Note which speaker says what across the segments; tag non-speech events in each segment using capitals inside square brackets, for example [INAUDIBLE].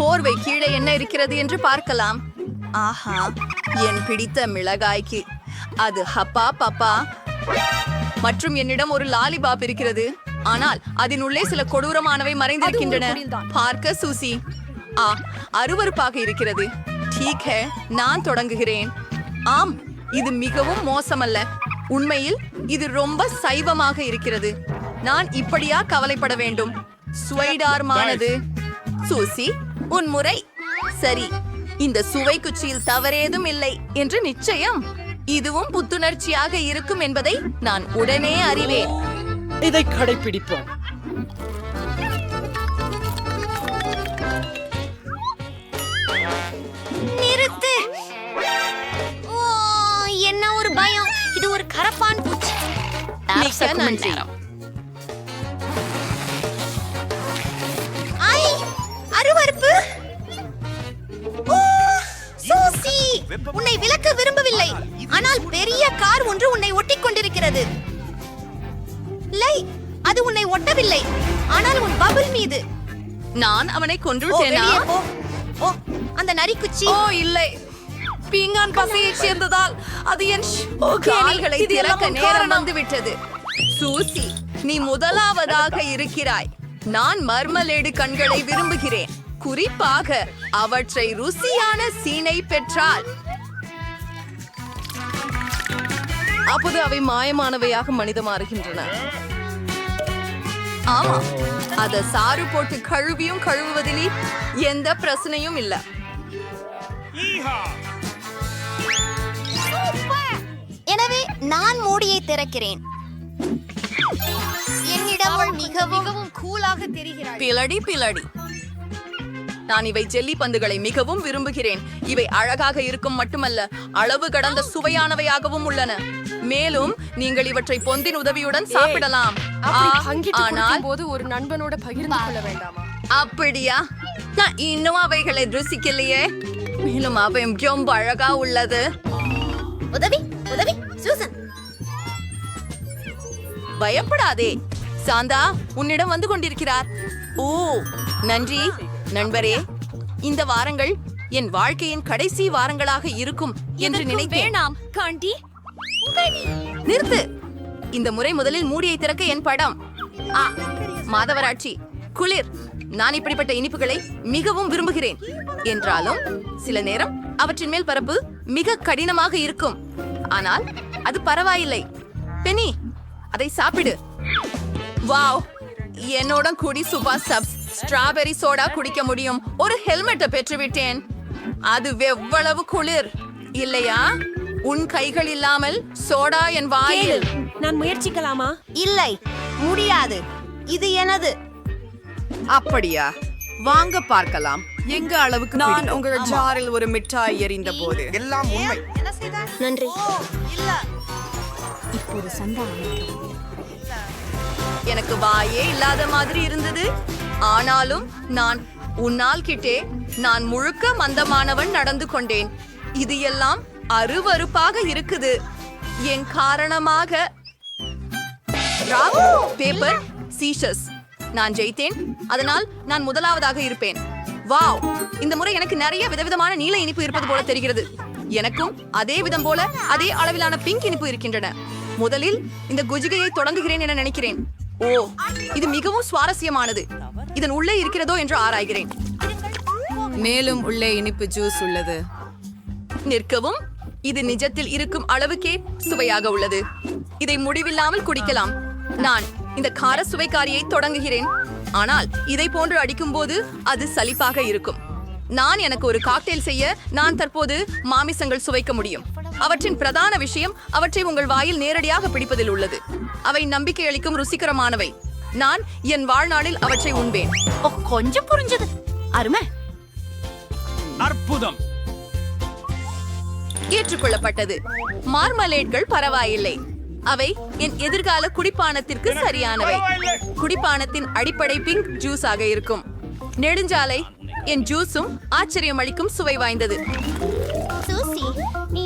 Speaker 1: போர்வை கீழே என்ன இருக்கிறது என்று பார்க்கலாம். ஆஹா என் பிடித்த மிளகாய்க்கு. அது ஹப்பா பப்பா. மற்றும் என்னிடம் ஒரு லாலிபாப் இருக்கிறது. ஆனால் அதன் உள்ளே சில கொடூரமானவை மறைந்திருக்கின்றன. பார்க்க சூசி. ஆ அருவருப்பாக இருக்கிறது. டீக் ஹே நான் தொடங்குகிறேன். ஆம் இது மிகவும் மோசமல்ல. உண்மையில் இது ரொம்ப சைவமாக இருக்கிறது. நான் இப்படியா கவலைப்பட வேண்டும். சுவைடார்மானது. சூசி உன் முறை. சரி இந்த சுவை குச்சியில் தவறேதும் இல்லை என்று நிச்சயம் இதுவும் புத்துணர்ச்சியாக இருக்கும் என்பதை நான் உடனே அறிவேன்.
Speaker 2: இதை கடைபிடிப்போம்
Speaker 3: நிறுத்து. ஓ என்ன ஒரு பயம். இது ஒரு கரப்பான் பூச்சி.
Speaker 1: நன்றி.
Speaker 3: உன்னை விலக்க விரும்பவில்லை. ஆனால் பெரிய கார் ஒன்று உன்னை ஒட்டிக் கொண்டிருக்கிறது. லை அது உன்னை ஒட்டவில்லை. ஆனால் உன் பபிள் மீது.
Speaker 1: நான் அவனை
Speaker 3: போ. ஓ அந்த நரிக்குச்சி.
Speaker 1: ஓ இல்லை. பீங்கான் பசையை சேர்ந்ததால் அது என் கால்களை திறக்க நேரம் வந்து விட்டது சூசி நீ முதலாவதாக [LAUGHS] இருக்கிறாய். நான் மர்மலேடு கண்களை விரும்புகிறேன். குறிப்பாக அவற்றை ருசியான சீனை பெற்றால். அப்போது அவை மாயமானவையாக மனிதமாறுகின்றன ஆமா. அத சாறு போட்டு கழுவியும் கழுவுவதில் எந்த பிரச்சனையும் இல்ல.
Speaker 3: எனவே நான் மூடியை திறக்கிறேன். என்னிடம் மிகவும் கூலாக தெரிகிறாள்.
Speaker 1: Bloody bloody. நான் இவை ஜெல்லி பந்துகளை மிகவும் விரும்புகிறேன். இவை அழகாக இருக்கும் மட்டுமல்ல அளவு கடந்த சுவையானவையாகவும் உள்ளன. மேலும் நீங்கள் இவற்றை பொந்தின் உதவியுடன் சாப்பிடலாம். ஆனால்
Speaker 4: போது ஒரு நண்பனோட பகிர்ந்து கொள்ள வேண்டாமா?
Speaker 1: அப்படியா? நான் இன்னும் அவைகளை ருசிக்கலையே. மேலும் அவை ரொம்ப அழகா உள்ளது.
Speaker 3: உதவி உதவி சூசன்.
Speaker 1: பயப்படாதே. சாந்தா உன்னிடம் வந்து கொண்டிருக்கிறார். ஓ நன்றி. நண்பரே இந்த வாரங்கள் என் வாழ்க்கையின் கடைசி வாரங்களாக இருக்கும் என்று நினைத்தேன்.
Speaker 3: காண்டி.
Speaker 1: நிறுத்து. இந்த முறை முதலில் மூடியை திறக்க என் படம். ஆ மாதவராட்சி குளிர். நான் இப்படிப்பட்ட இனிப்புகளை மிகவும் விரும்புகிறேன். என்றாலும் சில நேரம் அவற்றின் மேல் பரப்பு மிக கடினமாக இருக்கும். ஆனால் அது பரவாயில்லை. பெனி அதை சாப்பிடு. வாவ் என்னோட குடி சுபா சப்ஸ். ஸ்ட்ராபெரி சோடா குடிக்க முடியும். ஒரு ஹெல்மெட்டை பெற்றுவிட்டேன். அது எவ்வளவு குளிர். இல்லையா? உன் கைகள் இல்லாமல் சோடா என் வாயில்.
Speaker 4: நான் முயற்சிக்கலாமா?
Speaker 3: இல்லை முடியாது. இது எனது.
Speaker 5: அப்படியா? வாங்க பார்க்கலாம். எங்க அளவுக்கு
Speaker 6: நான். உங்கள் ஜாரில் ஒரு மிட்டாய் எறிந்த போது.
Speaker 5: எல்லாம் உண்மை.
Speaker 4: நன்றி.
Speaker 1: எனக்கு வாயே இல்லாத மாதிரி இருந்தது. ஆனாலும் நான் உன்னால் கிட்டே நான் முழுக்க மந்தமானவன் நடந்து கொண்டேன். இது எல்லாம் அருவருப்பாக இருக்குது. என் காரணமாக பேப்பர் சீஷஸ். நான் ஜெயித்தேன். அதனால் நான் முதலாவதாக இருப்பேன். வாவ்! இந்த முறை எனக்கு நிறைய விதவிதமான நீல இனிப்பு இருப்பது போல தெரிகிறது. எனக்கும் அதே விதம் போல அதே அளவிலான பிங்க் இனிப்பு இருக்கின்றன. முதலில் இந்த குஜிகையை தொடங்குகிறேன் என நினைக்கிறேன். ஓ இது மிகவும் சுவாரஸ்யமானது. இதன் உள்ளே இருக்கிறதோ என்று ஆராய்கிறேன்.
Speaker 6: மேலும் உள்ளே இனிப்பு ஜூஸ் உள்ளது.
Speaker 1: நிற்கவும் இது நிஜத்தில் இருக்கும் அளவுக்கே சுவையாக உள்ளது. இதை முடிவில்லாமல் குடிக்கலாம். நான் இந்த கார சுவைக்காரியை தொடங்குகிறேன். ஆனால் இதை போன்று அடிக்கும்போது அது சலிப்பாக இருக்கும். நான் எனக்கு ஒரு காக்டெயில் செய்ய நான் தற்போது மாமிசங்கள் சுவைக்க முடியும். அவற்றின் பிரதான விஷயம் அவற்றை உங்கள் வாயில் நேரடியாக பிடிப்பதில் உள்ளது. அவை நம்பிக்கை அளிக்கும் ருசிகரமானவை. நான் என் வாழ்நாளில் அவற்றை உண்பேன்.
Speaker 3: ஓ கொஞ்சம் புரிஞ்சது. அருமை.
Speaker 7: அற்புதம்.
Speaker 1: ஏற்றுக்கொள்ளப்பட்டது. மார்மலேட்கள் பரவாயில்லை. அவை என் எதிர்கால குடிப்பானத்திற்கு சரியானவை. குடிப்பானத்தின் அடிப்படை பிங்க் ஜூஸ் ஆக இருக்கும். நெடுஞ்சாலை. என் ஜூஸும் ஆச்சரியம் அளிக்கும் சுவை வாய்ந்தது.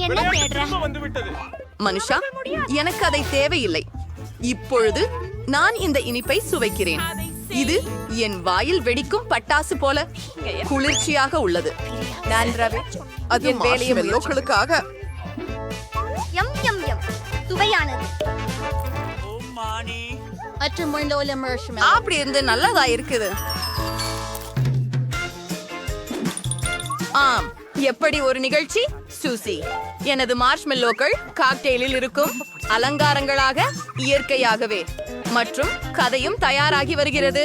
Speaker 3: என்ன தேடுற?
Speaker 1: மனுஷா எனக்கு அதை தேவையில்லை. இப்பொழுது நான் இந்த இனிப்பை சுவைக்கிறேன். இது என் வாயில் வெடிக்கும் பட்டாசு போல குளிர்ச்சியாக உள்ளது.
Speaker 5: அது
Speaker 1: வேலையை முயற்சி-
Speaker 5: மார்ஷ்மெல்லோக்களுக்காக
Speaker 3: எம் எம் எம் சுவையானது.
Speaker 1: அப்படி இருந்து நல்லதா இருக்குது? ஆம். எப்படி ஒரு நிகழ்ச்சி? சூசி. எனது மார்ஷ்மெல்லோக்கள் காக்டெயிலில் இருக்கும் அலங்காரங்களாக இயற்கையாகவே மற்றும் கதையும் தயாராகி வருகிறது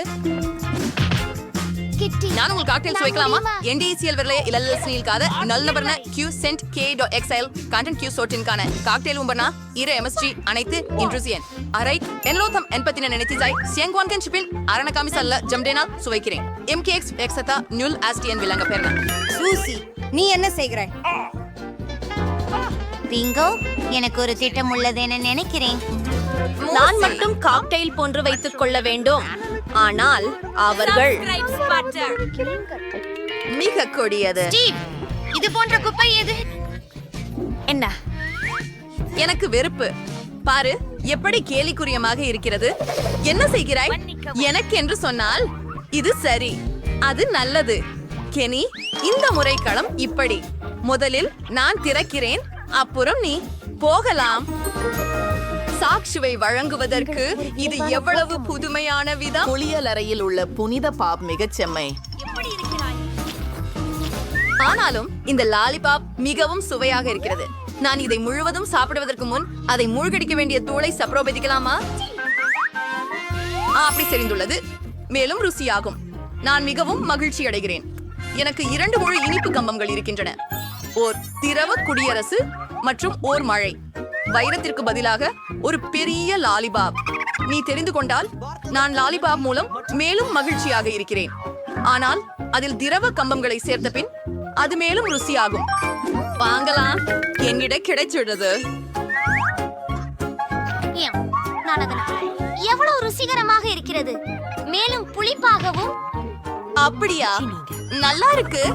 Speaker 1: நான் உங்களுக்கு காக்டெயில் சுவைக்கலாமா என்டிசிஎல் வரல இலல்ல ஸ்னீல்காத நல்லபர்ன கியூ சென்ட் கே டோ எக்ஸ்எல் கான்டென்ட் கியூ சோட்டின்கான காக்டெயில் உம்பனா இரு எம்எஸ்ஜி அனைத்து இன்ட்ரூசியன் அரை என்லோதம் என்பத்தின நினைத்திசாய் சியங்வான் கன்ஷிப்பில் அரண காமிசல்ல ஜம்டேனால் சுவைக்கிறேன் எம்கேஎக்ஸ் எக்ஸதா நியூல் ஆஸ்டியன் விளங்க பெறன
Speaker 3: சூசி நீ என்ன செய்கிறாய்
Speaker 7: ரிங்கோ எனக்கு ஒரு திட்டம் உள்ளது என நினைக்கிறேன்
Speaker 3: நான் மட்டும் காக்டெயில் போன்று வைத்துக் கொள்ள வேண்டும். ஆனால் அவர்கள்
Speaker 1: மிக கொடியது.
Speaker 3: இது போன்ற குப்பை எது? என்ன?
Speaker 1: எனக்கு வெறுப்பு. பாரு எப்படி கேலிக்குரியமாக இருக்கிறது. என்ன செய்கிறாய்? எனக்கு என்று சொன்னால் இது சரி அது நல்லது. கெனி இந்த முறை களம் இப்படி. முதலில் நான் திறக்கிறேன். அப்புறம் நீ போகலாம். சாக்ஷுவை வழங்குவதற்கு இது எவ்வளவு புதுமையான விதம்?
Speaker 5: குளியலறையில் உள்ள புனித பாப் மிகச் செம்மை.
Speaker 1: ஆனாலும் இந்த லாலிபாப் மிகவும் சுவையாக இருக்கிறது. நான் இதை முழுவதும் சாப்பிடுவதற்கு முன் அதை மூழ்கடிக்க வேண்டிய தூளை சப்ரோபதிக்கலாமா? ஆ, அப்படி தெரிந்துள்ளது. மேலும் ருசியாகும். நான் மிகவும் மகிழ்ச்சி அடைகிறேன் எனக்கு இரண்டு முழு இனிப்பு கம்பங்கள் இருக்கின்றன. ஓர் திரவ குடியரசு மற்றும் ஓர் மழை. வைரத்திற்கு பதிலாக ஒரு பெரிய லாலிபாப். நீ தெரிந்து கொண்டால் நான் லாலிபாப் மூலம் மேலும் மகிழ்ச்சியாக இருக்கிறேன். ஆனால் அதில் திரவ கம்பங்களை சேர்த்த பின் அது மேலும் ருசியாகும். வாங்கலாம் என்னிட கிடைச்சிடுறது
Speaker 7: எவ்வளவு ருசிகரமாக இருக்கிறது. மேலும் புளிப்பாகவும்.
Speaker 1: அப்படியா? நல்லா இருக்கு.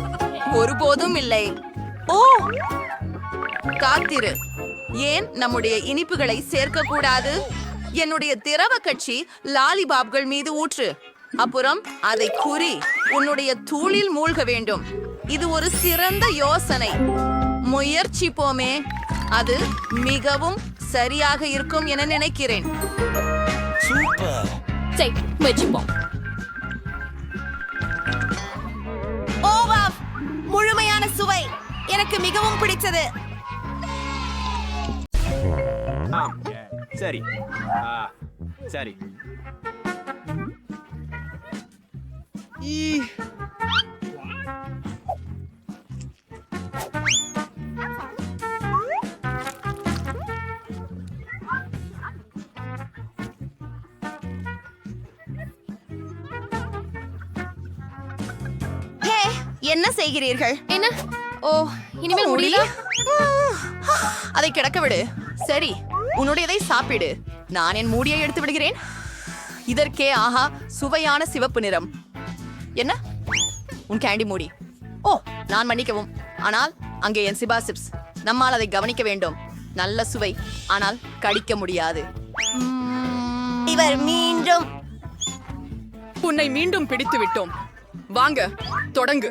Speaker 1: ஒருபோதும் இல்லை. ஓ! காத்திரு. ஏன் நம்முடைய இனிப்புகளை சேர்க்க கூடாது என்னுடைய திரவ கட்சி லாலிபாப்கள் மீது ஊற்று. அப்புறம் அதை குறி உன்னுடைய தூளில் மூழ்க வேண்டும். இது ஒரு சிறந்த யோசனை. முயற்சிப்போமே. அது மிகவும் சரியாக இருக்கும் என நினைக்கிறேன்.
Speaker 3: முழுமையான சுவை. எனக்கு மிகவும் பிடித்தது.
Speaker 8: சரி. ஆ சரி.
Speaker 1: ஹே என்ன செய்கிறீர்கள்?
Speaker 4: என்ன? ஓ இனிமேல் முடியல?
Speaker 1: அதை கிடக்க விடு. சரி உன்னுடையதை சாப்பிடு. நான் என் மூடியை எடுத்து விடுகிறேன். இதற்கே ஆஹா சுவையான சிவப்பு நிறம். என்ன? உன் கேண்டி மூடி. ஓ நான் மன்னிக்கவும். ஆனால் அங்கே என் சிபா சிப்ஸ் நம்மால் அதை கவனிக்க வேண்டும். நல்ல சுவை. ஆனால் கடிக்க முடியாது.
Speaker 3: இவர் மீண்டும்.
Speaker 6: உன்னை மீண்டும் பிடித்து விட்டோம். வாங்க தொடங்கு.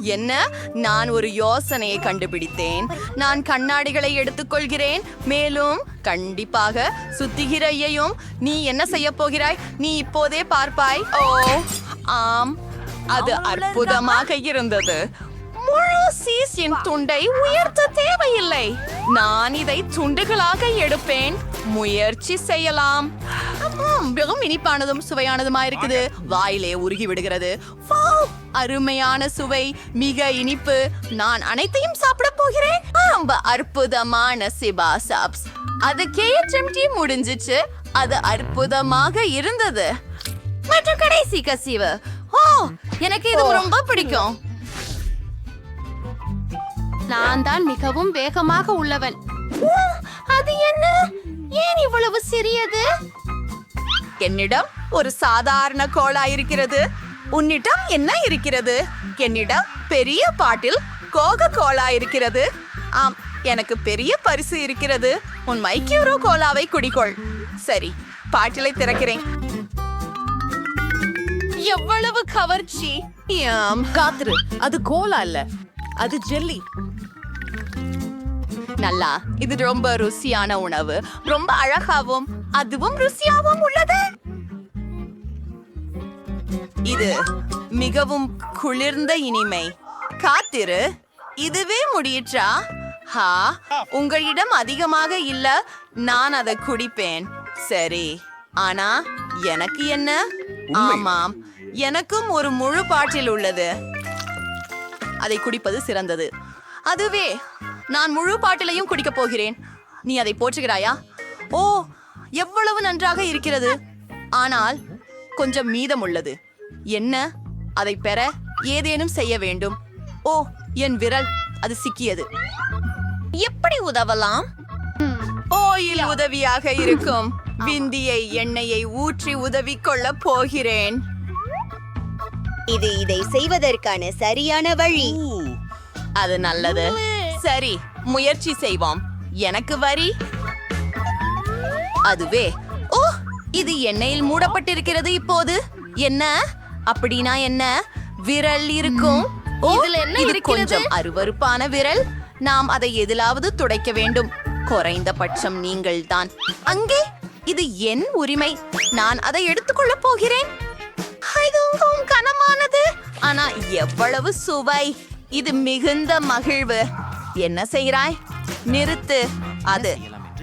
Speaker 1: என்ன? நான் ஒரு யோசனையை கண்டுபிடித்தேன். நான் கண்ணாடிகளை எடுத்துக்கொள்கிறேன். மேலும் கண்டிப்பாக சுத்திகிரையையும் நீ என்ன செய்ய போகிறாய்? நீ இப்போதே பார்ப்பாய். ஓ ஆம். அது அற்புதமாக இருந்தது. முழு சீஸின் துண்டை உயர்த்த தேவையில்லை. நான் இதை துண்டுகளாக எடுப்பேன். முயற்சி செய்யலாம். மிகவும் இனிப்பானதும் சுவையானதுமா இருக்குது வாயிலே உருகி விடுகிறது. அருமையான சுவை மிக இனிப்பு. நான் அனைத்தையும் சாப்பிட போகிறேன். ரொம்ப அற்புதமான சிபா சாப்ஸ். அது கேஎச்எம்டி முடிஞ்சிச்சு. அது அற்புதமாக இருந்தது. மற்றும் கடைசி கசிவு. ஓ! எனக்கு இது ரொம்ப பிடிக்கும்.
Speaker 4: நான் தான் மிகவும் வேகமாக உள்ளவன்.
Speaker 1: அது என்ன? ஏன் இவ்வளவு சிறியது? என்னிடம் ஒரு சாதாரண கோலா இருக்கிறது. உன்னிடம் என்ன இருக்கிறது? என்னிடம் பெரிய பாட்டில் கோகோ கோலா இருக்கிறது. ஆம் எனக்கு பெரிய பரிசு இருக்கிறது. உன் மைக்யூரோ கோலாவை குடிக்கொள். சரி பாட்டிலை திறக்கிறேன்.
Speaker 5: எவ்வளவு கவர்ச்சி.
Speaker 1: ஆம், காத்துரு. அது கோலா இல்ல அது ஜெல்லி. நல்லா இது ரொம்ப ருசியான உணவு. ரொம்ப அழகாவும் அதுவும் ருசியாவும் உள்ளது. இது மிகவும் குளிர்ந்த இனிமை. காத்திரு. இதுவே முடியிற்றா? ஹா உங்களிடம் அதிகமாக இல்ல நான் அதை குடிப்பேன். சரி ஆனா எனக்கு என்ன? ஆமாம் எனக்கும் ஒரு முழு பாட்டில் உள்ளது. அதை குடிப்பது சிறந்தது. அதுவே நான் முழு பாட்டிலையும் குடிக்கப் போகிறேன். நீ அதை போற்றுகிறாயா? ஓ எவ்வளவு நன்றாக இருக்கிறது? ஆனால் கொஞ்சம் மீதம் உள்ளது என்ன? அதை பெற ஏதேனும் செய்ய வேண்டும். ஓ என் விரல் அது சிக்கியது. எப்படி உதவலாம்? ஓயில் உதவியாக இருக்கும். விந்தியை எண்ணெயை ஊற்றி உதவி கொள்ள போகிறேன்.
Speaker 7: இது இதை செய்வதற்கான சரியான வழி.
Speaker 1: அது நல்லது. சரி முயற்சி செய்வோம். எனக்கு வரி? அதுவே. ஓ இது எண்ணெயில் மூடப்பட்டிருக்கிறது இப்போது. என்ன? அப்படின்னா என்ன? விரல் இருக்கும்.
Speaker 5: இதுல என்ன
Speaker 1: இது
Speaker 5: இருக்கிறது?
Speaker 1: கொஞ்சம் அருவருப்பான விரல். நாம் அதை எதிலாவது துடைக்க வேண்டும். குறைந்தபட்சம் நீங்கள் தான் அங்கே இது என் உரிமை. நான் அதை எடுத்துக்கொள்ளப் போகிறேன். இதுவும் கனமானது. ஆனா எவ்வளவு சுவை. இது மிகுந்த மகிழ்வு. என்ன செய்கிறாய்? நிறுத்து. அது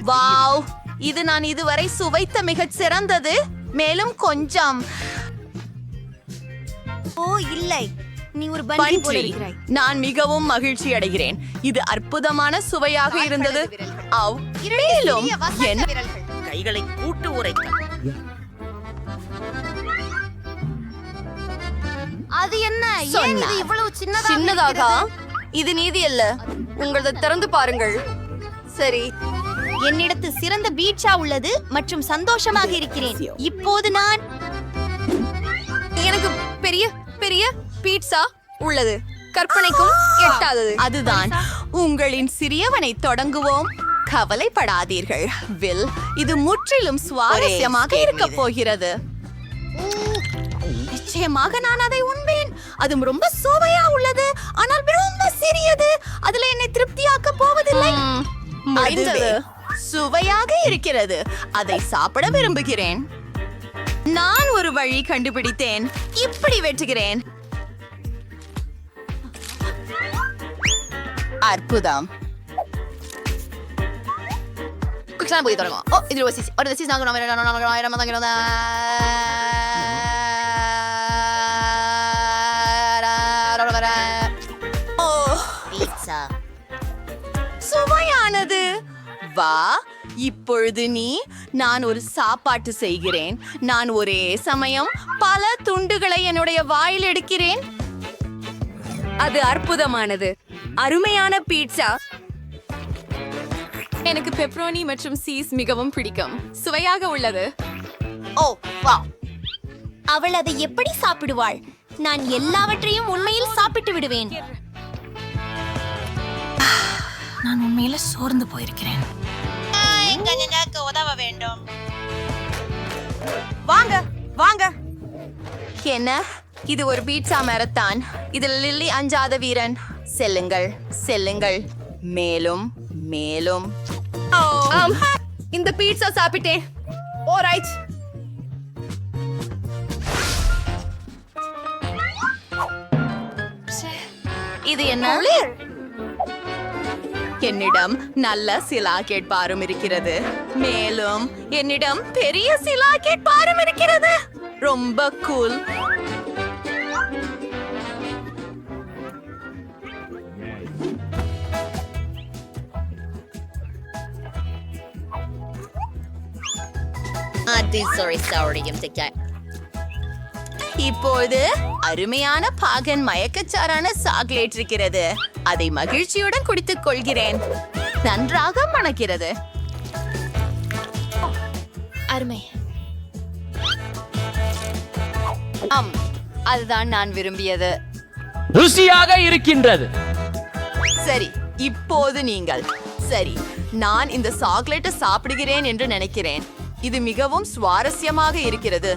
Speaker 1: வாவ். இது நான் இதுவரை சுவைத்த மிகச் சிறந்தது. மேலும் கொஞ்சம்.
Speaker 7: ஓ இல்லை. நீ ஒரு பன்றி போல
Speaker 1: பன்றி.
Speaker 7: இருக்கிறாய்
Speaker 1: நான் மிகவும் மகிழ்ச்சி அடைகிறேன். இது அற்புதமான சுவையாக இருந்தது. அவ் மேலும் என்ன?
Speaker 2: கைகளை கூட்டு உரைக்க.
Speaker 3: அது என்ன? ஏன் இது. இவ்வளவு சின்னதாக
Speaker 5: சின்னதாக? இது நீதி அல்ல. உங்களது திறந்து பாருங்கள். சரி.
Speaker 7: என்னிடத்து சிறந்த பீட்சா உள்ளது மற்றும் சந்தோஷமாக இருக்கிறேன். இப்போது நான்
Speaker 5: எனக்கு பெரிய பெரிய பீட்சா உள்ளது. கற்பனைக்கும் எட்டாதது.
Speaker 1: அதுதான். உங்களின் சிறியவனை தொடங்குவோம். கவலைப்படாதீர்கள். வில் இது முற்றிலும் சுவாரஸ்யமாக இருக்க போகிறது. நிச்சயமாக நான் அதை உண்பேன். அது ரொம்ப சுவையா உள்ளது. ஆனால் ரொம்ப சிறியது. அதுல என்னை திருப்தியாக்க போவதில்லை.
Speaker 5: முடிந்தது.
Speaker 1: சுவையாக இருக்கிறது அதை சாப்பிட விரும்புகிறேன் நான் ஒரு வழி கண்டுபிடித்தேன் இப்படி வெட்டுகிறேன் அற்புதம்
Speaker 5: குச்சான போய் தொடங்கும் ஓ இது ஒரு சிசி ஒரு சிசி நாங்க நம்ம நம்ம நம்ம நம்ம நம்ம நம்ம
Speaker 1: ஓ சுவையானது வா. இப்பொழுது நீ நான் ஒரு சாப்பாட்டு செய்கிறேன். நான் ஒரே சமயம் பல துண்டுகளை என்னுடைய வாயில் எடுக்கிறேன்.
Speaker 5: அது அற்புதமானது. அருமையான பீட்சா. எனக்கு பெப்ரோனி மற்றும் சீஸ் மிகவும் பிடிக்கும். சுவையாக உள்ளது.
Speaker 7: ஓ வா அவள் அதை எப்படி சாப்பிடுவாள்? நான் எல்லாவற்றையும் உண்மையில் சாப்பிட்டு விடுவேன். நான் உண்மையில சோர்ந்து போயிருக்கிறேன். வேண்டும்.
Speaker 1: வாங்க வாங்க. என்ன? இது ஒரு பீட்சா மேரத்தான். இதில் லில்லி அஞ்சாத வீரன். செல்லுங்கள் செல்லுங்கள். மேலும் மேலும்.
Speaker 5: இந்த பீட்சா சாப்பிட்டேன். ஓரைட்
Speaker 1: இது என்ன? என்னிடம் நல்ல சிலா கேட்பாரும் இருக்கிறது. மேலும் என்னிடம் பெரிய சிலா கேட்பாரும் இருக்கிறது. ரொம்ப கூல் இப்போது அருமையான பாகன் மயக்கச்சாரான சாக்லேட் இருக்கிறது. அதை மகிழ்ச்சியுடன் குடித்துக் கொள்கிறேன். நன்றாக மணக்கிறது.
Speaker 7: அருமை.
Speaker 1: ஆம் அதுதான் நான் விரும்பியது.
Speaker 2: ருசியாக இருக்கின்றது.
Speaker 1: சரி இப்போது நீங்கள். சரி நான் இந்த சாக்லேட்டை சாப்பிடுகிறேன் என்று நினைக்கிறேன். இது மிகவும் சுவாரஸ்யமாக இருக்கிறது.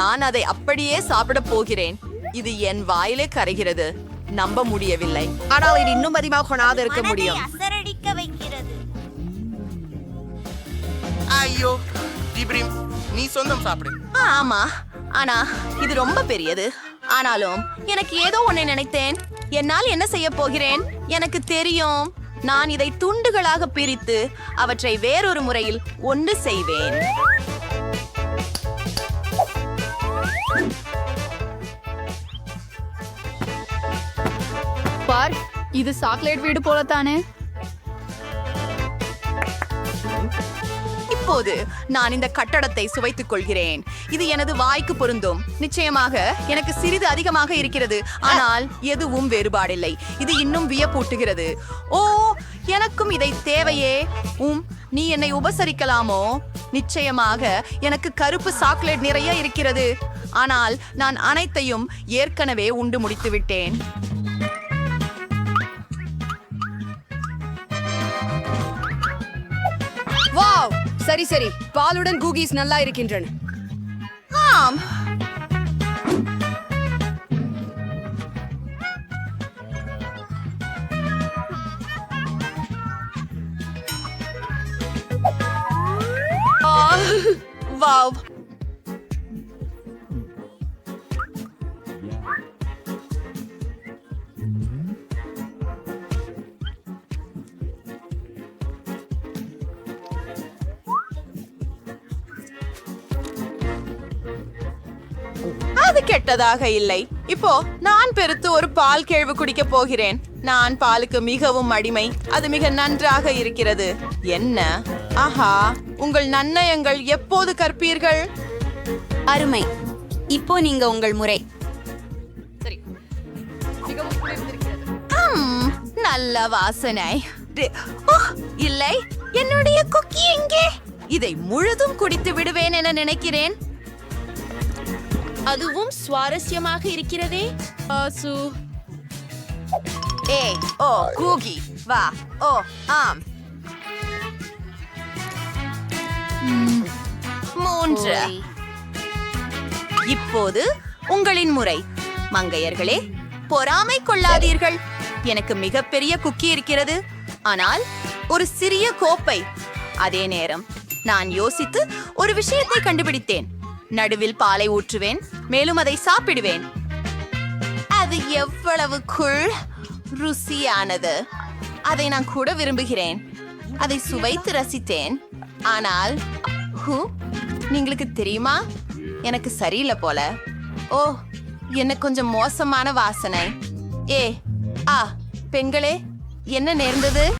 Speaker 1: நான் அதை அப்படியே சாப்பிட போகிறேன். இது என் வாயிலே கரைகிறது. நம்ப முடியவில்லை.
Speaker 6: ஆனால் இது இன்னும் அதிகமாக கொண்டாது இருக்க முடியும்.
Speaker 9: அசரடிக்க வைக்கிறது.
Speaker 10: ஐயோ இப்ரீம் நீ சொந்தம் சாப்பிடு.
Speaker 1: ஆமா. ஆனா இது ரொம்ப பெரியது. ஆனாலும் எனக்கு ஏதோ ஒன்றை நினைத்தேன். என்னால் என்ன செய்ய போகிறேன்? எனக்கு தெரியும். நான் இதை துண்டுகளாக பிரித்து அவற்றை வேறொரு முறையில் ஒன்று செய்வேன்.
Speaker 11: இது சாக்லேட் வீடு போலத்தானே?
Speaker 1: இப்போது நான் இந்த கட்டடத்தை சுவைத்துக் கொள்கிறேன். இது எனது வாய்க்கு பொருந்தும். நிச்சயமாக எனக்கு சிறிது அதிகமாக இருக்கிறது. ஆனால் எதுவும் வேறுபாடில்லை. இது இன்னும் வியப்பூட்டுகிறது. ஓ எனக்கும் இதை தேவையே. உம் நீ என்னை உபசரிக்கலாமோ? நிச்சயமாக எனக்கு கருப்பு சாக்லேட் நிறைய இருக்கிறது. ஆனால் நான் அனைத்தையும் ஏற்கனவே உண்டு முடித்து விட்டேன்
Speaker 6: சரி சரி. பாலுடன் கூகிஸ் நல்லா இருக்கின்றன.
Speaker 1: ஆம். வாவ். அது கெட்டதாக இல்லை. இப்போ நான் பெருத்து ஒரு பால் கேழ்வு குடிக்க போகிறேன். நான் பாலுக்கு மிகவும் அடிமை. அது மிக நன்றாக இருக்கிறது. என்ன? ஆஹா உங்கள் நன்னயங்கள் எப்போது கற்பீர்கள்?
Speaker 9: அருமை. இப்போ நீங்க உங்கள் முறை.
Speaker 1: நல்ல வாசனை. இல்லை. என்னுடைய குக்கி எங்கே? இதை முழுதும் குடித்து விடுவேன் என நினைக்கிறேன்.
Speaker 12: அதுவும் சுவாரஸ்யமாக இருக்கிறதே? ஆசு
Speaker 1: ஏய் ஓ கூகி. வா ஓ ஆம். மூன்று. இப்போது உங்களின் முறை. மங்கையர்களே பொறாமை கொள்ளாதீர்கள். எனக்கு மிகப்பெரிய குக்கி இருக்கிறது. ஆனால் ஒரு சிறிய கோப்பை. அதே நேரம் நான் யோசித்து ஒரு விஷயத்தை கண்டுபிடித்தேன். நடுவில் பாலை ஊற்றுவேன் மேலும் அதை சாப்பிடுவேன். அது எவ்வளவு குள் ருசியானது. அதை நான் கூட விரும்புகிறேன். அதை சுவைத்து ரசித்தேன். ஆனால் ஹூ நீங்களுக்கு தெரியுமா? எனக்கு சரியில்லை போல. ஓ என்ன கொஞ்சம் மோசமான வாசனை. ஏ ஆ பெண்களே என்ன நேர்ந்தது?